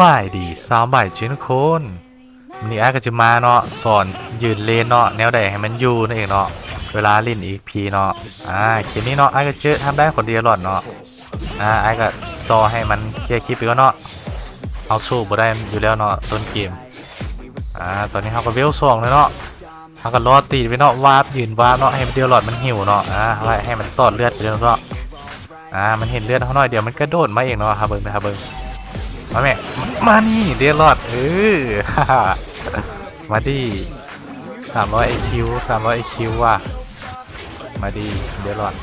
บ่ายดีสาวบ่ายเช่นคนวันนี้ไอ้ก็จะมาเนาะสอนยืนเลนเนาะแนวใดให้มันอยู่นั่นเองเนาะเวลาเล่นอีกพีเนาะอ่าเกมนี้เนาะไอ้ก็เจอทำได้คนเดียวหลอดเนาะอ่าไอ้ก็ต่อให้มันเคลียร์คลิปไปก่อนเนาะเอาสู้บ่ได้อยู่แล้วเนาะต้นเกมอ่าตอนนี้เขาก็เวลสองเลยเนาะเขาก็รอตีไปเนาะวาร์ปยืนวาร์ปเนาะให้มันเดียวหลอดมันหิวเนาะอ่าให้ให้มันตอดเลือดไปเลยเนาะอ่ามันเห็นเลือดเขาหน่อยเดี๋ยวมันกระโดดมาเองเนาะครับเบิ้งนะครับเบิ้ง มาแม่ มานี่เดียรอดเออมาดิสามร้อยไอคิวสามร้อยไอคิวว่ะ มาดีเดียรอด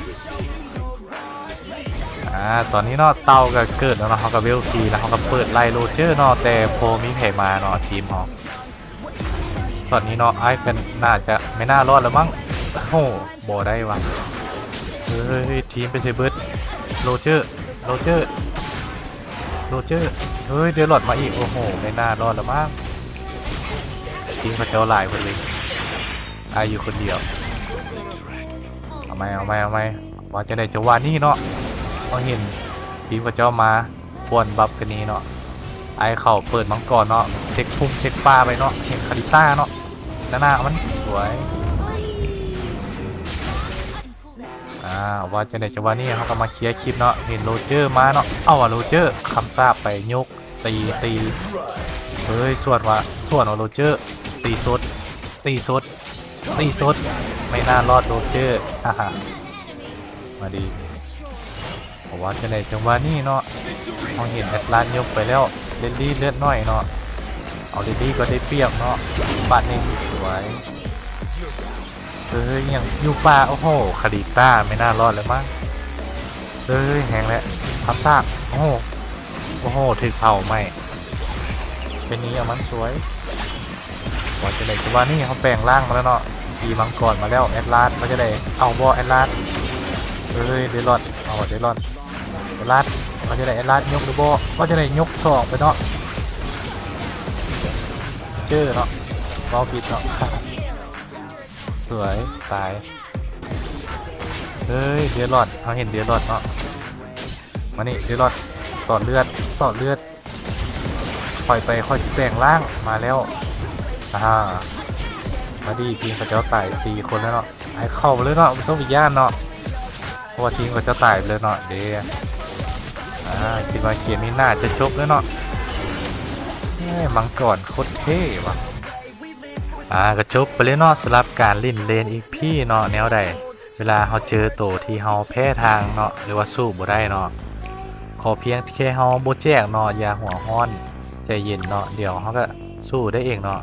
อ่าตอนนี้เนาะเตาก็เกิดแล้วเนาะเขาก็เวลซีแล้วเขาก็เปิดไล่โรเจอร์เนาะแต่โพมีเพมาเนาะทีมเขาส่วนนี้เนาะไอ้เป็นน่าจะไม่น่ารอดแล้วมั้งโอ้โหบอได้ว่ะเฮ้ยทีมไปเซเบิร์ดโรเจอร์โรเจอร์โรเจอร์ เฮ้ยเดือดหลอดมาอีกโอ้โหไม่น่ารอดแล้วมั้งทีมเขาเจ้าหลายคนเลยอายุคนเดียวเอาไหมเอาไหมเอาไหมว่าจะได้จังหวะนี้เนาะพอเห็นทีมเขาเจ้ามาปวนบัฟกันนี้เนาะไอเข่าเปิดมังกรเนาะเช็คพุ่มเช็คป้าไปเนาะเห็นคาริต้าเนาะหน้ามันสวย ว่าจะในจังหวะนี้เขาก็มาเคลียร์คลิปเนาะเห็นโรเจอร์มาเนาะเอาอะโรเจอร์คำทราบไปยกตีตีเฮ้ยส่วนว่าส่วนของโรเจอร์ ตีสดตีสดตีสดไม่น่ารอดโรเจอร์ฮ่าฮ่ามาดีว่าจะในจังหวะนี้เนาะเขาเห็นแอตลานยกไปแล้วเดลลี่เลือดน้อยเนาะเอาเดลลี่ก็ได้เปรียบเนาะบาดหนึ่สวย เฮ้ยยังอยู่ป่าโอ้โหคาริต้าไม่น่ารอดเลยมั้งเฮ้ยแหงแล้วทำซากโอ้โหโอ้โหถึกเผาไหมเป็นนี้เอามันสวยก่อนจะได้จังหวะนี้เขาแปลงร่างมาแล้วเนาะขี่มังกรมาแล้วแอดลาสเขาจะได้เอาบอแอดลาสเฮ้ยเดลอดเอาเดลอดแอดลาสเขาจะได้แอดลาสยกหรือบอเขาจะได้ยกสองไปเนาะเจอเนาะบอปิดเนาะ สวยตายเฮ้ยเดือดรอดเขาเห็นเดือดรอดเนาะมานี่เดือดรอดต่อเลือดต่อเลือดคอยไปคอยสแปลงล่างมาแล้วอ่ามาดีทีมกับเจ้าตายสี่คนแล้วเนาะไอ้เข้าไปเลยเนาะไม่ต้องไปย่านเนาะเพราะว่าทีมกับเจ้าตายเลยเนาะเดี๋ยวอ่าคิดว่าเกมนี้น่าจะจบแล้วเนาะมังกรโคตรเท่ว่ะ อ่าก็จบไปเลยเนาะสำหรับการเล่นเลนอีกพี่เนาะแนวใด เวลาเขาเจอตัวที่เขาแพ้ทางเนาะหรือว่าสู้บ่ได้เนาะขอเพียงแค่เขาโบแจ้งเนาะอย่าหัวห้อน ใจเย็นเนาะเดี๋ยวเขาก็สู้ได้เองเนาะ